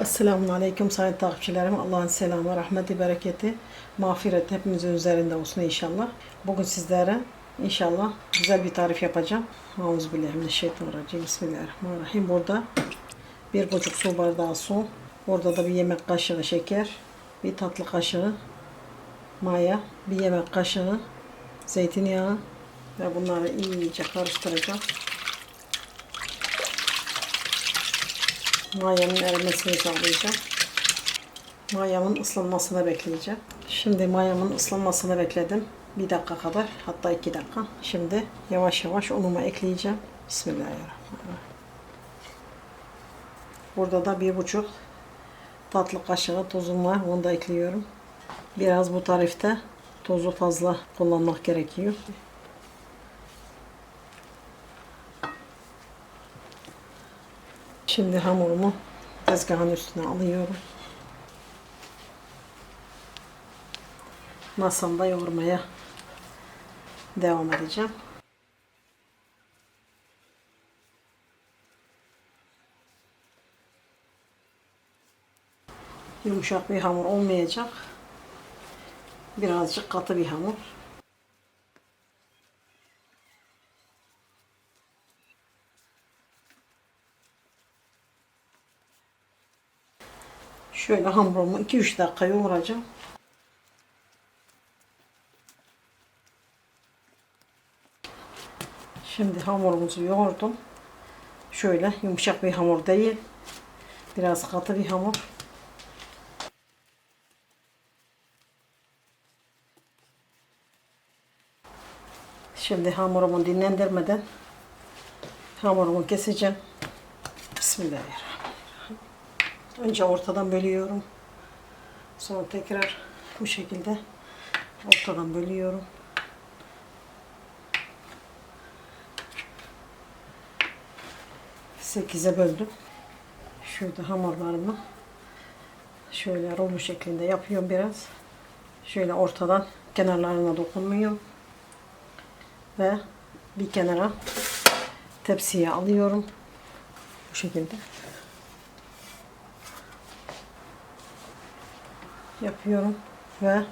Esselamun Aleyküm sayın takipçilerim. Allah'ın selamı, rahmeti, bereketi, mağfireti hepimizin üzerinde olsun inşallah. Bugün sizlere inşallah güzel bir tarif yapacağım. Euzubillahimineşşeytanirracim. Bismillahirrahmanirrahim. Burada bir buçuk su bardağı su. Burada da bir yemek kaşığı şeker. Bir tatlı kaşığı maya. Bir yemek kaşığı zeytinyağı. Ve bunları iyice karıştıracağım. Mayanın erimesini sağlayacağım. Mayamın ıslanmasını bekleyeceğim. Şimdi mayamın ıslanmasını bekledim. Bir dakika kadar hatta iki dakika. Şimdi yavaş yavaş unumu ekleyeceğim. Bismillahirrahmanirrahim. Burada da bir buçuk tatlı kaşığı tuzum var. Onu da ekliyorum. Biraz bu tarifte tozu fazla kullanmak gerekiyor. Şimdi hamurumu tezgahın üstüne alıyorum. Masamda yoğurmaya devam edeceğim. Yumuşak bir hamur olmayacak. Birazcık katı bir hamur. Şöyle hamurumu 2-3 dakika yoğuracağım. Şimdi hamurumuzu yoğurdum. Şöyle yumuşak bir hamur değil. Biraz katı bir hamur. Şimdi hamurumu dinlendirmeden hamurumu keseceğim. Bismillahirrahmanirrahim. Önce ortadan bölüyorum. Sonra tekrar bu şekilde ortadan bölüyorum. Sekize böldüm. Şurada hamurlarımı şöyle rulo şeklinde yapıyorum biraz. Şöyle ortadan kenarlarına dokunmuyorum. Ve bir kenara tepsiye alıyorum. Bu şekilde. Yapıyorum ve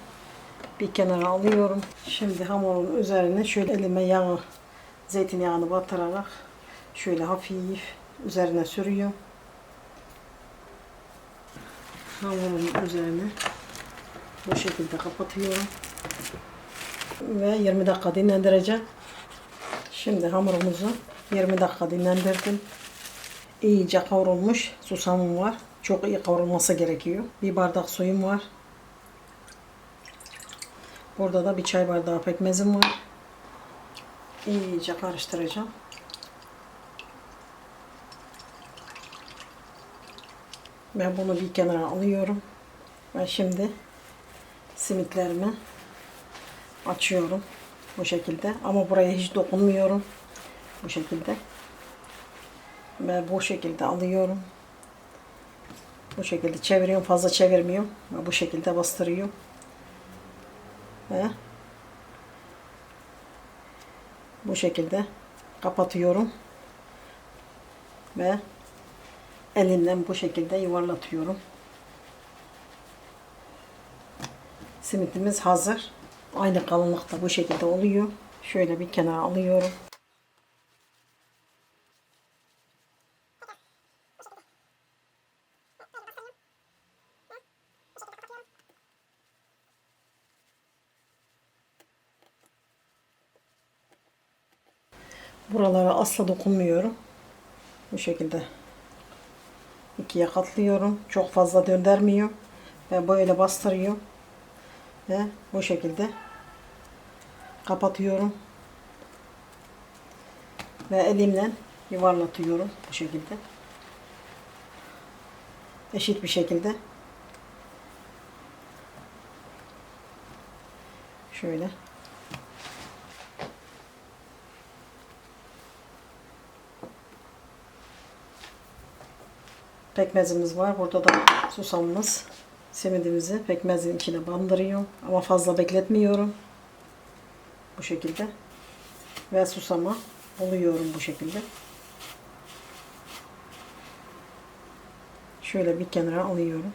bir kenara alıyorum. Şimdi hamurun üzerine şöyle elime yağı, zeytinyağını batırarak şöyle hafif üzerine sürüyorum. Hamurun üzerine bu şekilde kapatıyorum. Ve 20 dakika dinlendireceğim. Şimdi hamurumuzu 20 dakika dinlendirdim. İyice kavrulmuş susamım var. Çok iyi kavrulması gerekiyor. Bir bardak suyum var. Burada da bir çay bardağı pekmezim var. İyice karıştıracağım. Ben bunu bir kenara alıyorum. Ve şimdi simitlerimi açıyorum. Bu şekilde. Ama buraya hiç dokunmuyorum. Bu şekilde. Ve bu şekilde alıyorum. Bu şekilde çeviriyorum. Fazla çevirmiyorum. Ve bu şekilde bastırıyorum. Ve bu şekilde kapatıyorum. Ve elimden bu şekilde yuvarlatıyorum. Simitimiz hazır. Aynı kalınlıkta bu şekilde oluyor. Şöyle bir kenara alıyorum. Buralara asla dokunmuyorum. Bu şekilde ikiye katlıyorum. Çok fazla döndürmüyorum. Ve böyle bastırıyorum. Ve bu şekilde kapatıyorum. Ve elimle yuvarlatıyorum bu şekilde. Eşit bir şekilde. Şöyle. Pekmezimiz var. Burada da susamımız. Simidimizi pekmezin içine bandırıyorum. Ama fazla bekletmiyorum. Bu şekilde. Ve susama oluyorum bu şekilde. Şöyle bir kenara alıyorum.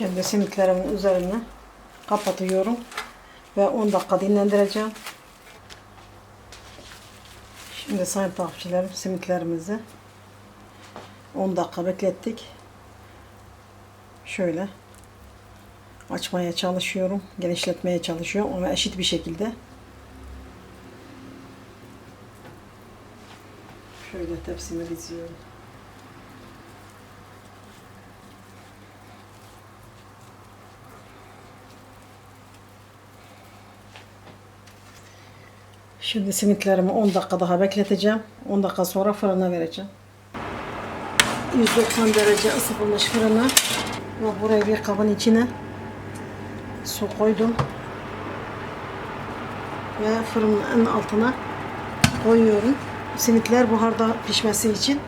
Şimdi simitlerimin üzerine kapatıyorum ve 10 dakika dinlendireceğim. Şimdi sayın takipçilerim simitlerimizi 10 dakika beklettik. Şöyle açmaya çalışıyorum, genişletmeye çalışıyorum ama eşit bir şekilde. Şöyle tepsimi diziyorum. Şimdi simitlerimi 10 dakika daha bekleteceğim. 10 dakika sonra fırına vereceğim. 190 derece ısıtılmış fırına ve buraya bir kabın içine su koydum. Ve fırının altına koyuyorum. Simitler buharda pişmesi için.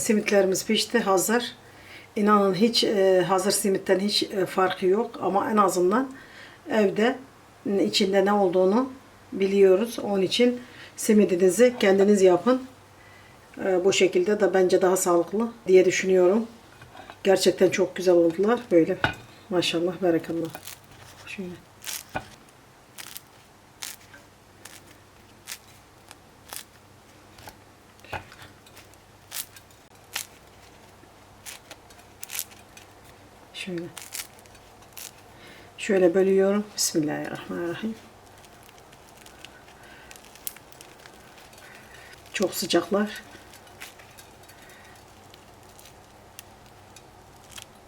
Simitlerimiz pişti, hazır. İnanın hiç e, hazır simitten hiç e, farkı yok ama en azından evde içinde ne olduğunu biliyoruz. Onun için simidinizi kendiniz yapın. E, bu şekilde de bence daha sağlıklı diye düşünüyorum. Gerçekten çok güzel oldular böyle. Maşallah, berekallah. Şöyle. Şöyle. Şöyle bölüyorum. Bismillahirrahmanirrahim. Çok sıcaklar.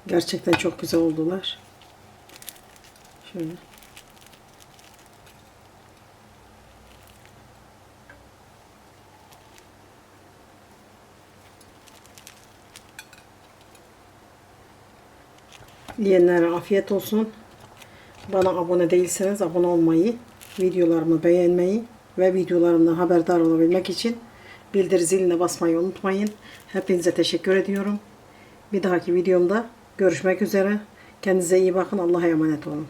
Gerçekten çok güzel oldular. Şöyle. Yiyenlere afiyet olsun. Bana abone değilseniz abone olmayı, videolarımı beğenmeyi ve videolarımdan haberdar olabilmek için bildir ziline basmayı unutmayın. Hepinize teşekkür ediyorum. Bir dahaki videomda görüşmek üzere. Kendinize iyi bakın. Allah'a emanet olun.